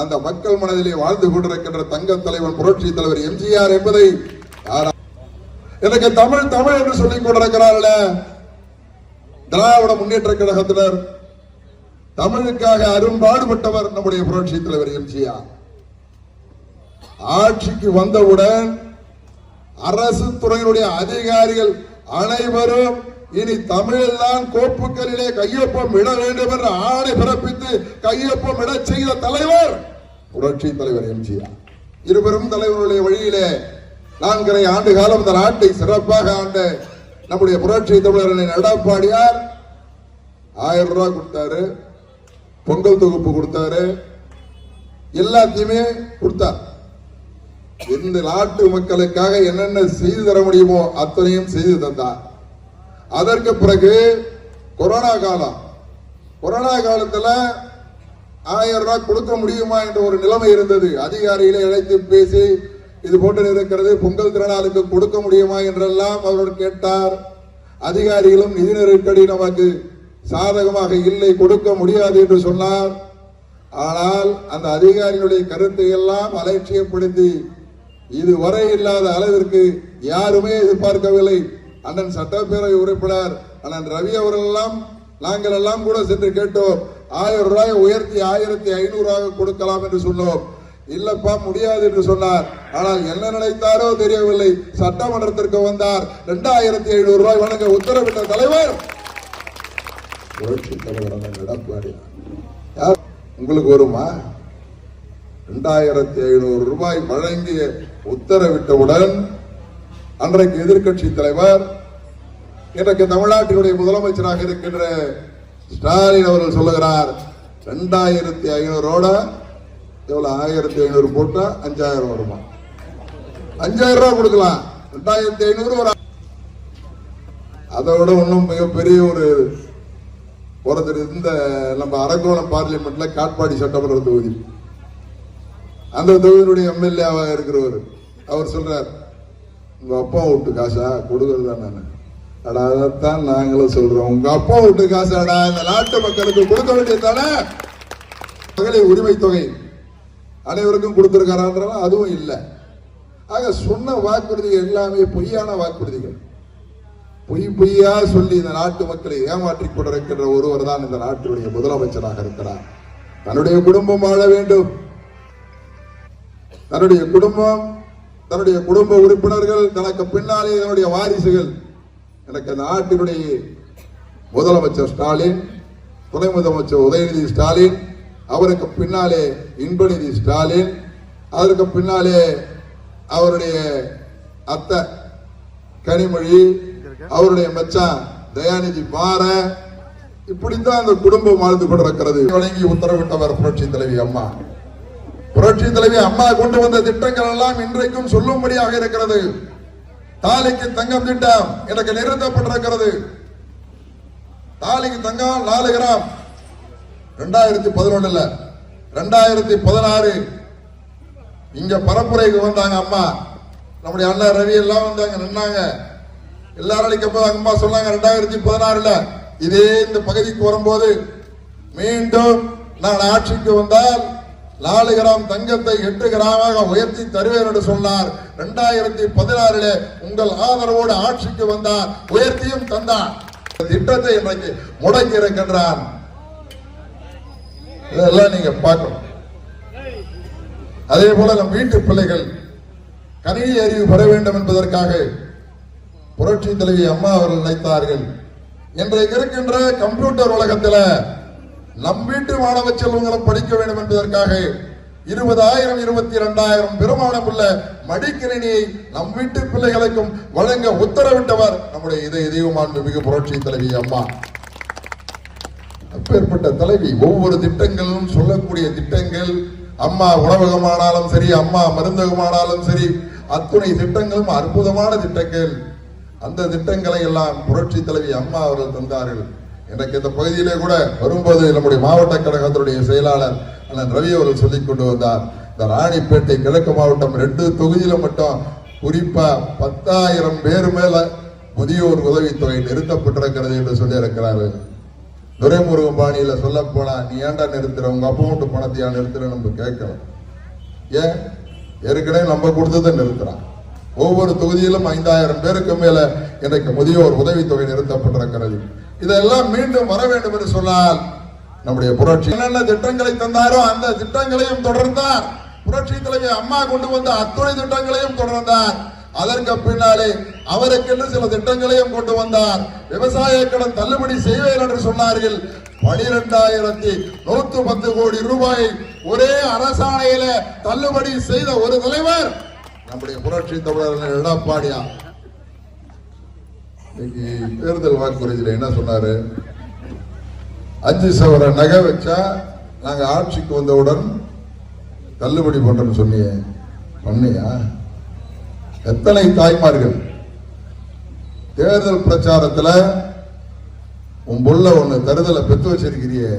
அந்த மக்கள் மனதிலே வாழ்ந்து கொண்டிருக்கின்ற தங்க தலைவன் புரட்சி தலைவர் எம்ஜிஆர் என்பதை எனக்கு தமிழ் தமிழ் என்று சொல்லிக் கொண்டிருக்கிறார்கள. திராவிட முன்னேற்ற கழகத்தினர் தமிழுக்காக அரும்பாடுபட்டவர் நம்முடைய புரட்சி தலைவர் எம்ஜிஆர். ஆட்சிக்கு வந்தவுடன் அரசு துறையினுடைய அதிகாரிகள் அனைவரும் இனி தமிழெல்லாம் கோப்புகளிலே கையொப்பம் இட வேண்டும் என்று ஆணை பிறப்பித்து கையொப்பம் இட செய்த தலைவர் புரட்சி தலைவர் எம்ஜிஆர். இருவரும் தலைவர்களுடைய வழியிலே நான்கரை ஆண்டு காலம் இந்த நாட்டை சிறப்பாக ஆண்ட நம்முடைய புரட்சி தமிழரின் எடப்பாடியார் ஆயிரம் ரூபாய் கொடுத்தாரு பொங்கல் தொகுப்பு கொடுத்தாரு எல்லாத்தையுமே கொடுத்தார். இந்த நாட்டு மக்களுக்காக என்னென்ன செய்து தர முடியுமோ அத்தனையும் செய்து தந்தார். அதற்கு பிறகு கொரோனா காலம். கொரோனா காலத்தில் ஆயிரம் ரூபாய் கொடுக்க முடியுமா என்ற ஒரு நிலைமை இருந்தது. அதிகாரிகளை அழைத்து பேசி இது போன்று இருக்கிறது பொங்கல் திறனாளுக்கு கொடுக்க முடியுமா என்றெல்லாம் அவர் கேட்டார். அதிகாரிகளும் நிதி நெருக்கடி நமக்கு சாதகமாக இல்லை கொடுக்க முடியாது என்று சொன்னார். ஆனால் அந்த அதிகாரிகளுடைய கருத்தை எல்லாம் அலட்சியப்படுத்தி இதுவரை இல்லாத அளவிற்கு யாருமே எதிர்பார்க்கவில்லை. அண்ணன் சட்டப்பேரவை உறுப்பினர் அண்ணன் ரவி அவர்கள் எல்லாம் நாங்கள் எல்லாம் கூட சென்று கேட்டோம். ஆயிரம் ரூபாய் உயர்த்தி ஆயிரத்தி ஐநூறாக கொடுக்கலாம் என்று சொன்னோம். இல்லப்பா முடியாது என்று சொன்னார். ஆனால் என்ன நினைத்தாரோ தெரியவில்லை. சட்டமன்றத்திற்கு வந்தார். இரண்டாயிரத்தி ஐநூறு ரூபாய் வழங்க உத்தரவிட்ட தலைவர். புரட்சி தலைவர் எடப்பாடி. யார்? உங்களுக்கு வருமா? இரண்டாயிரத்தி ஐநூறு ரூபாய் வழங்கிய உத்தரவிட்டவுடன் அன்றைக்கு எதிர்க்கட்சி தலைவர் இன்றைக்கு தமிழ்நாட்டினுடைய முதலமைச்சராக இருக்கின்ற ஸ்டாலின் அவர்கள் சொல்லுகிறார் ரெண்டாயிரத்தி ஐநூறோட எவ்வளவு? ஆயிரத்தி ஐநூறு போட்டா அஞ்சாயிரம் வருமா? அஞ்சாயிரம் ரூபாய் கொடுக்கலாம். ரெண்டாயிரத்தி ஐநூறு ஒரு அதை விட இன்னும் மிகப்பெரிய ஒரு ஒருத்தர் இந்த நம்ம அரக்கோணம் பார்லிமெண்ட்ல காட்பாடி சட்டமன்ற தொகுதி. அந்த தொகுதியினுடைய எம்எல்ஏவாக இருக்கிறவர் அவர் சொல்றார் உங்கள் அப்பா விட்டு காசா? கொடுக்கறது நான். அடா அதைத்தான் நாங்களும் சொல்றோம். உங்க அப்பா விட்டு காசாடா? இந்த நாட்டு மக்களுக்கு கொடுக்க வேண்டியதானே மகளிர் உரிமை தொகை. அனைவருக்கும் கொடுத்திருக்காரான்றலாம் அதுவும் இல்லை. ஆக சொன்ன வாக்குறுதிகள் எல்லாமே பொய்யான வாக்குறுதிகள். பொய் பொய்யா சொல்லி இந்த நாட்டு மக்களை ஏமாற்றிக் கொண்டிருக்கின்ற ஒருவர் தான் இந்த நாட்டினுடைய முதலமைச்சராக இருக்கிறார். தன்னுடைய குடும்பம் வாழ வேண்டும். தன்னுடைய குடும்பம் தன்னுடைய குடும்ப உறுப்பினர்கள் தனக்கு பின்னாலே தன்னுடைய வாரிசுகள். எனக்கு நாட்டினுடைய முதலமைச்சர் ஸ்டாலின் துணை முதலமைச்சர் உதயநிதி ஸ்டாலின் அவருக்கு பின்னாலே இன்பநிதி ஸ்டாலின் அதற்கு பின்னாலே அவருடைய அத்தை கனிமொழி அவருடைய மச்சான் தயாநிதி மாற இப்படித்தான் அந்த குடும்பம் வாழ்ந்து கொண்டிருக்கிறது. வழங்கி உத்தரவிட்டவர் புரட்சி தலைவி அம்மா. புரட்சி தலைவி அம்மா கொண்டு வந்த திட்டங்கள் எல்லாம் இன்றைக்கும் சொல்லும்படியாக இருக்கிறது. தாலிக்கு தங்கம் திட்டம் எனக்கு நிறுத்தப்பட்டிருக்கிறது. தாலிக்கு தங்கம் நாலு கிராம். ரெண்டாயிரத்தி பதினொன்னுல. ரெண்டாயிரத்தி பதினாறு. இங்க பரப்புரைக்கு வந்தாங்க அம்மா. நம்முடைய அண்ணா ரவி எல்லாம் வந்தாங்க நின்னாங்க. எல்லாரும் அழைக்கப்போ அம்மா சொன்னாங்க ரெண்டாயிரத்தி பதினாறுல. இதே இந்த பகுதிக்கு வரும்போது மீண்டும் நான் ஆட்சிக்கு வந்தால் நாலு கிராம் தங்கத்தை எட்டு கிராமாக உயர்த்தி தருவேன் என்று சொன்னார். இரண்டாயிரத்தி பதினாறிலே உங்கள் ஆதரவோடு ஆட்சிக்கு வந்தார். உயர்த்தியும் தந்தார். திட்டத்தை இன்றைக்கு முடங்கி இருக்கின்றான். இதெல்லாம் நீங்க பார்க்கணும். அதே போல நம் வீட்டு பிள்ளைகள் கணினி அறிவு பெற வேண்டும் என்பதற்காக புரட்சி தலைவி அம்மா அவர்கள் நினைத்தார்கள். இன்றைக்கு இருக்கின்ற கம்ப்யூட்டர் உலகத்தில் நம் வீட்டு மாணவ செல்வங்களும் படிக்க வேண்டும் என்பதற்காக இருபதாயிரம் இருபத்தி இரண்டாயிரம் பெருமானம் உள்ள மடிக்கணினியை நம் வீட்டு பிள்ளைகளுக்கும் வழங்க உத்தரவிட்டவர் நம்முடைய இதய தெய்வமாண்பு மிகு புரட்சி தலைவி அம்மா. அப்பேற்பட்ட தலைவி ஒவ்வொரு திட்டங்களும் சொல்லக்கூடிய திட்டங்கள் அம்மா உணவகமானாலும் சரி அம்மா மருந்தகமானாலும் சரி அத்துணை திட்டங்களும் அற்புதமான திட்டங்கள். அந்த திட்டங்களை எல்லாம் புரட்சி தலைவி அம்மா அவர்கள் தந்தார்கள். எனக்கு இந்த பகுதியிலே கூட வரும்போது நம்முடைய மாவட்ட கழகத்தினுடைய செயலாளர் அண்ணன் ரவி அவர்கள் சொல்லிக் கொண்டு வந்தார். இந்த ராணிப்பேட்டை கிழக்கு மாவட்டம் ரெண்டு தொகுதியில மட்டும் குறிப்பா பத்தாயிரம் பேர் மேல முதியோர் உதவித்தொகை நிறுத்தப்பட்டிருக்கிறது என்று சொல்லி இருக்கிறார்கள் துரைமுருகன் பாணியில சொல்ல போனா நீ ஏன்டா நிறுத்துற? உங்க அப்பா பணத்தையா நிறுத்துற நம்ம கேட்கலாம் ஏன்? ஏற்கனவே நம்ம கொடுத்ததை நிறுத்துறான். ஒவ்வொரு தொகுதியிலும் ஐந்தாயிரம் பேருக்கு மேல இன்றைக்கு முதியோர் உதவித்தொகை நிறுத்தப்பட்டிருக்கிறது. இதெல்லாம் மீண்டும் வர வேண்டும் என்று சொன்னால் நம்முடைய புரட்சி என்னென்ன திட்டங்களை தந்தாரோ அந்த திட்டங்களையும் தொடர்ந்தார். புரட்சி தலைவர் அம்மா கொண்டு வந்த அத்துணை திட்டங்களையும் தொடர்ந்தார். அதற்கு பின்னாலே அவருக்கென்று சில திட்டங்களையும் கொண்டு வந்தார். விவசாய கடன் தள்ளுபடி செய்வேன் என்று சொன்னார்கள். பனிரெண்டாயிரத்தி நூத்து பத்து கோடி ரூபாய் ஒரே அரசாணையில தள்ளுபடி செய்த ஒரு தலைவர் நம்முடைய புரட்சி தமிழர் எடப்பாடியா இன்னைக்கு தேர்தல் வாக்குறுதியில் என்ன சொன்னார்? அஞ்சு சவர நகை வச்சா நாங்கள் ஆட்சிக்கு வந்தவுடன் தள்ளுபடி பண்றோம்னு சொன்னியே. பண்ணியா? எத்தனை தாய்மார்கள்? தேர்தல் பிரச்சாரத்தில் உன் புள்ள ஒன்று தருதலை பெற்று வச்சிருக்கிறியே.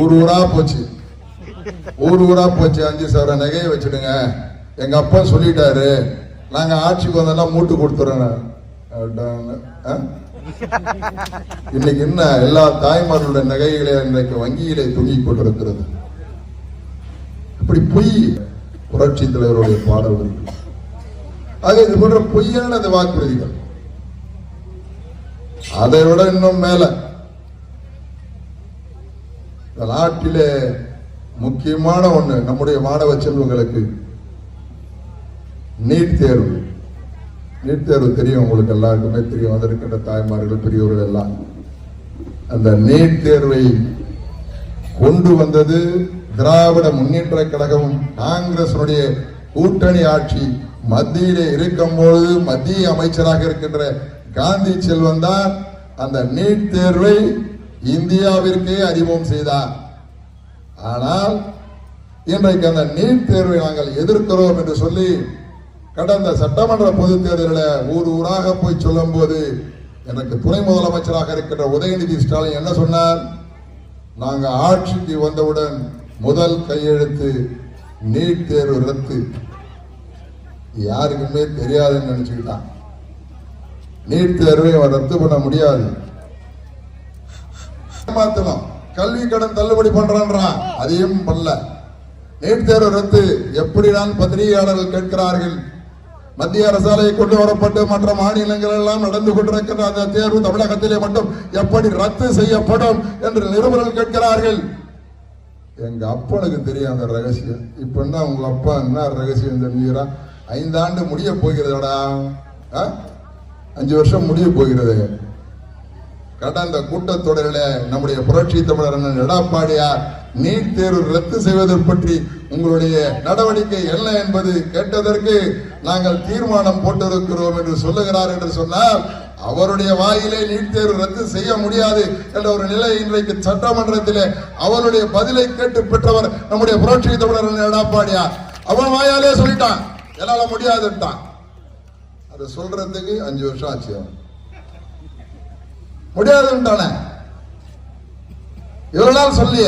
ஊர் ஊரா போச்சு. ஊர் ஊரா போச்சு. அஞ்சு சவர நகையை வச்சுடுங்க. எங்கள் அப்பா சொல்லிட்டாரு. நாங்கள் ஆட்சிக்கு வந்தோம்னா மூட்டு கொடுத்துறோம் இன்னைக்கு என்ன எல்லா தாய்மார்களுடைய நகைகளை இன்றைக்கு வங்கியிலே தொங்கிக் கொண்டிருக்கிறது. இப்படி பொய் புரட்சி தலைவருடைய பாடல் அது ஆக இது போன்ற பொய்யான அந்த வாக்குறுதிகள். அதை விட இன்னும் மேல. நாட்டிலே முக்கியமான ஒண்ணு நம்முடைய மாணவ செல்வங்களுக்கு நீட் தேர்வு. நீட் தேர்வு தெரியும் உங்களுக்கு எல்லாருக்குமே தெரியும். வந்திருக்கின்ற தாய்மார்கள் பெரியவர்கள் எல்லாம். அந்த நீட் தேர்வை கொண்டு வந்தது திராவிட முன்னேற்ற கழகம் காங்கிரசனுடைய கூட்டணி ஆட்சி மத்தியிலே இருக்கும் பொழுது மத்திய அமைச்சராக இருக்கின்ற காந்தி செல்வன் தான் அந்த நீட் தேர்வை இந்தியாவிற்கே அறிமுகம் செய்தார். ஆனால் இன்றைக்கு அந்த நீட் தேர்வை நாங்கள் எதிர்க்கிறோம் என்று சொல்லி கடந்த சட்டமன்ற பொதுத் தேர்தலில் ஊர் ஊராக போய் சொல்லும் போது எனக்கு துணை முதலமைச்சராக இருக்கின்ற உதயநிதி ஸ்டாலின் என்ன சொன்னார்? நாங்கள் ஆட்சிக்கு வந்தவுடன் முதல் கையெழுத்து நீட் தேர்வு ரத்து. யாருக்குமே தெரியாதுன்னு நினைச்சுக்கிட்டான். நீட் தேர்வை அவன் ரத்து பண்ண முடியாது. ஏமாத்தலாம் கல்வி கடன் தள்ளுபடி பண்றான்றான். அதையும் பண்ணல. நீட் தேர்வு ரத்து. எப்படிதான் பத்திரிகையாளர்கள் கேட்கிறார்கள்? மத்திய அரசாலை கொண்டு வரப்பட்டு மற்ற மாநிலங்கள் எல்லாம் நடந்து கொண்டிருக்கின்ற அந்த தேர்வு தமிழகத்திலே மட்டும் எப்படி ரத்து செய்யப்படும் என்று நிருபர்கள் கேட்கிறார்கள். எங்க அப்பனுக்கு தெரியும் அந்த ரகசியம். இப்ப என்ன உங்க அப்பா என்ன ரகசியம் தெரிஞ்சுக்கிறா? ஐந்தாண்டு முடிய போகிறதடா? ஆ? அஞ்சு வருஷம் முடிய போகிறது. கடந்த கூட்டத்தொடரில் நம்முடைய புரட்சி தமிழர் எடப்பாடியார் நீட் தேர்வு ரத்து செய்வது பற்றி உங்களுடைய நடவடிக்கை என்ன என்பது கேட்டதற்கு நாங்கள் தீர்மானம் போட்டிருக்கிறோம் என்று சொல்லுகிறார் என்று சொன்னால் அவருடைய வாயிலே நீட் தேர்வு ரத்து செய்ய முடியாது என்ற ஒரு நிலை இன்றைக்கு சட்டமன்றத்திலே அவருடைய பதிலை கேட்டு பெற்றவர் நம்முடைய புரட்சி தமிழர் எடப்பாடியார். அவன் வாயாலே சொல்லிட்டான். என்னால முடியாதுட்டான் அதை சொல்றதுக்கு அஞ்சு வருஷம் ஆச்சு அவன். முடியாதுன்றானே. இவ்வளவு நாள் சொல்லிய.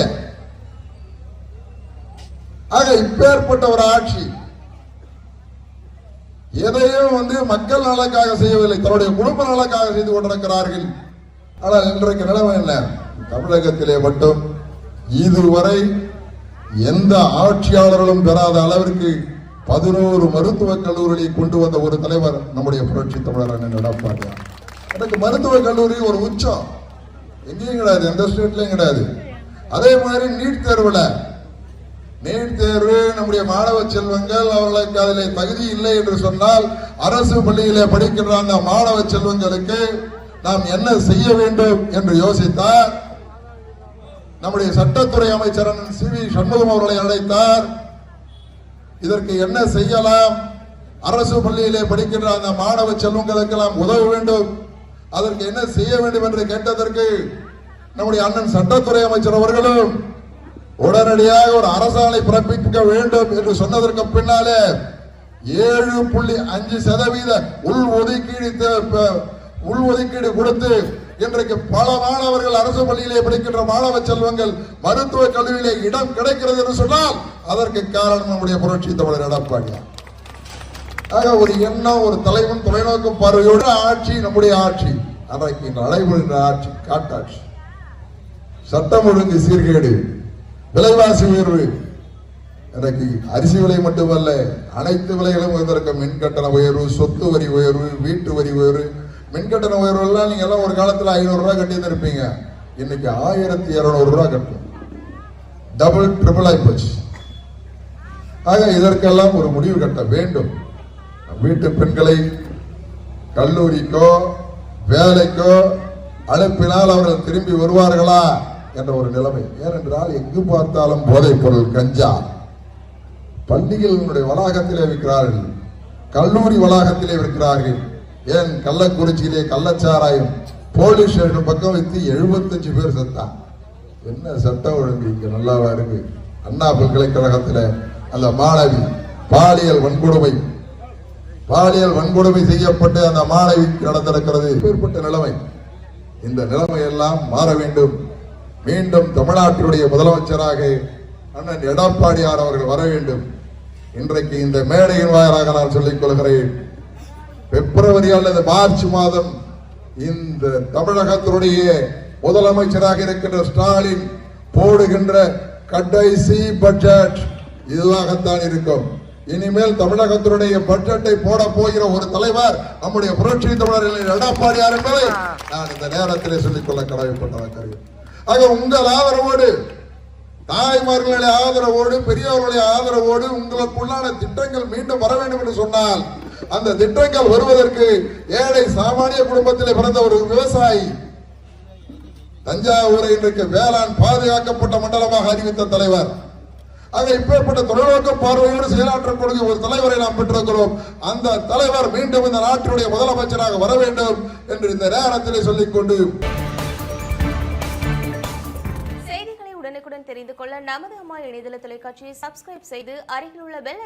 ஆக இப்பேற்பட்ட ஒரு ஆட்சி எதையும் வந்து மக்கள் நலக்காக செய்யவில்லை தன்னுடைய குடும்ப நலக்காக செய்து கொண்டிருக்கிறார்கள். ஆனால் இன்றைக்கு நிலைமை என்ன? தமிழகத்திலே மட்டும் இதுவரை எந்த ஆட்சியாளர்களும் பெறாத அளவிற்கு பதினோரு மருத்துவக் கல்லூரிகளை கொண்டு வந்த ஒரு தலைவர் நம்முடைய புரட்சி தமிழர் அண்ணன் எடப்பாடியார் எனக்கு மருத்துவக் கல்லூரி ஒரு உச்சம். எங்கேயும் கிடையாது எந்த ஸ்டேட்லயும் கிடையாது. அதே மாதிரி நீட் தேர்வுல. நீட் தேர்வு நம்முடைய மாணவ செல்வங்கள் அவர்களுக்கு அதில் தகுதி இல்லை என்று சொன்னால் அரசு பள்ளியிலே படிக்கின்ற அந்த மாணவ செல்வங்களுக்கு நாம் என்ன செய்ய வேண்டும் என்று யோசித்தார். நம்முடைய சட்டத்துறை அமைச்சர் சி வி சண்முகம் அவர்களை அழைத்தார். இதற்கு என்ன செய்யலாம்? அரசு பள்ளியிலே படிக்கின்ற அந்த மாணவ செல்வங்களுக்கெல்லாம் உதவ வேண்டும். அதற்கு என்ன செய்ய வேண்டும் என்று கேட்டதற்கு நம்முடைய அண்ணன் சட்டத்துறை அமைச்சர் அவர்களும் உடனடியாக ஒரு அரசாணை பிறப்பிக்க வேண்டும் என்று சொன்னதற்கு பின்னாலே ஏழு புள்ளி அஞ்சு சதவீத உள் ஒதுக்கீடு தே- உள் ஒதுக்கீடு கொடுத்து இன்றைக்கு பல மாணவர்கள் அரசு பள்ளியிலே படிக்கின்ற மாணவ செல்வங்கள் மருத்துவ கல்லூரியிலே இடம் கிடைக்கிறது என்று சொன்னால் அதற்கு காரணம் நம்முடைய புரட்சி தமிழர் எடப்பாடியார் ஆக ஒரு எண்ணம் ஒரு தலைவன் தொலைநோக்கு பார்வையோடு ஆட்சி நம்முடைய ஆட்சி. அன்றைக்கு நடைபெறுகின்ற ஆட்சி காட்டாட்சி. சட்டம் ஒழுங்கு சீர்கேடு விலைவாசி உயர்வு. இன்றைக்கு அரிசி விலை மட்டுமல்ல அனைத்து விலைகளும் உயர்ந்திருக்க மின் கட்டண உயர்வு சொத்து வரி உயர்வு வீட்டு வரி உயர்வு. மின் கட்டண உயர்வு எல்லாம் நீங்க எல்லாம் ஒரு காலத்துல ஐநூறு ரூபாய் கட்டி இருப்பீங்க இன்னைக்கு ஆயிரத்தி இருநூறு ரூபாய் கட்டணும் டபுள் ட்ரிபிள் ஆகி போச்சு. ஆக இதற்கெல்லாம் ஒரு முடிவு கட்ட வேண்டும். வீட்டு பெண்களை கல்லூரிக்கோ வேலைக்கோ அனுப்பினால் அவர்கள் திரும்பி வருவார்களா என்ற ஒரு நிலைமை. ஏனென்றால் எங்கு பார்த்தாலும் போதைப் பொருள் கஞ்சா பள்ளிகளினுடைய வளாகத்திலே விற்கிறார்கள் கல்லூரி வளாகத்திலே விற்கிறார்கள் ஏன்? கள்ளக்குறிச்சியிலே கள்ளச்சாராயம். போலீஸ் ஸ்டேஷன் பக்கம் வைத்து 75 பேர் செத்தான். என்ன சட்டம் ஒழுங்கு இங்க நல்லாவா இருக்கு? அண்ணா பல்கலைக்கழகத்தில். அந்த மாணவி பாலியல் வன்கொடுமை பாலியல் வன்கொடுமை செய்யப்பட்டு அந்த மாணவிக்கு நடந்திருக்கிறது. ஏற்பட்ட நிலைமை. இந்த நிலைமை எல்லாம் மாற வேண்டும். மீண்டும் தமிழ்நாட்டினுடைய முதலமைச்சராக அண்ணன் எடப்பாடியார் அவர்கள் வர வேண்டும். இன்றைக்கு இந்த மேடையின் வாயிலாக நான் சொல்லிக் கொள்கிறேன். பிப்ரவரி அல்லது மார்ச் மாதம் இந்த தமிழகத்தினுடைய முதலமைச்சராக இருக்கின்ற ஸ்டாலின் போடுகின்ற கடைசி பட்ஜெட். இதுவாகத்தான் இருக்கும். இனிமேல் தமிழகத்தினுடைய பட்ஜெட்டை போட போகிற ஒரு தலைவர் நம்முடைய புரட்சி தமிழர்கள் எடப்பாடியார் என்பதை நான் இந்த நேரத்திலே சொல்லிக்கொள்ள கடமைப்பட்டதாக ஆக உங்கள் ஆதரவோடு தாய்மார்களுடைய ஆதரவோடு பெரியவர்களுடைய ஆதரவோடு உங்களுக்குள்ளான திட்டங்கள் மீண்டும் வர வேண்டும் என்று சொன்னால் அந்த திட்டங்கள் வருவதற்கு ஏழை சாமானிய குடும்பத்திலே பிறந்த ஒரு விவசாயி தஞ்சாவூரை இன்றைக்கு வேளாண் பாதுகாக்கப்பட்ட மண்டலமாக அறிவித்த தலைவர். ஆக இப்பேற்பட்ட தொலைநோக்கு பார்வையோடு செயலாற்றக்கூடிய ஒரு தலைவரை நாம் பெற்றிருக்கிறோம். அந்த தலைவர் மீண்டும் இந்த நாட்டினுடைய முதலமைச்சராக வர வேண்டும் என்று இந்த நேரத்திலே சொல்லிக்கொண்டு செய்திகளை உடனுக்குடன் தெரிந்து கொள்ள நமது அம்மா இணையதள தொலைக்காட்சியை சப்ஸ்கிரைப் செய்து அருகில் உள்ள பெல்